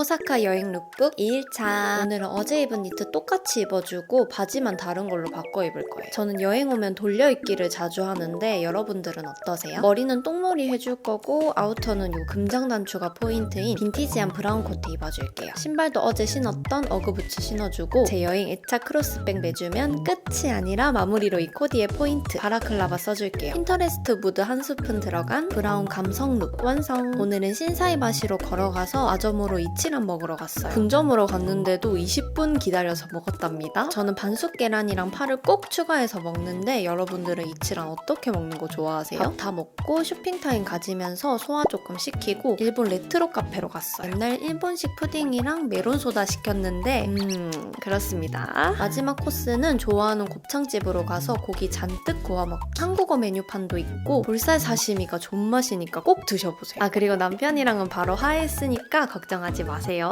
오사카 여행 룩북 2일차. 오늘은 어제 입은 니트 똑같이 입어주고 바지만 다른 걸로 바꿔 입을 거예요. 저는 여행 오면 돌려 입기를 자주 하는데 여러분들은 어떠세요? 머리는 똥머리 해줄 거고 아우터는 요 금장 단추가 포인트인 빈티지한 브라운 코트 입어줄게요. 신발도 어제 신었던 어그부츠 신어주고 제 여행 애착 크로스백 매주면 끝이 아니라 마무리로 이 코디의 포인트. 바라클라바 써줄게요. 핀터레스트 무드 한 스푼 들어간 브라운 감성 룩 완성. 오늘은 신사이바시로 걸어가서 아점으로 이치 란 먹으러 갔어요. 분점으로 갔는데도 20분 기다려서 먹었답니다. 저는 반숙 계란이랑 파를 꼭 추가해서 먹는데 여러분들은 이치란 어떻게 먹는 거 좋아하세요? 밥 다 먹고 쇼핑타임 가지면서 소화 조금 시키고 일본 레트로 카페로 갔어요. 맨날 일본식 푸딩이랑 메론소다 시켰는데 음 그렇습니다. 마지막 코스는 좋아하는 곱창집으로 가서 고기 잔뜩 구워 먹기. 한국어 메뉴판도 있고 볼살 사시미가 존맛이니까 꼭 드셔보세요. 아 그리고 남편이랑은 바로 화해했으니까 걱정하지 마세요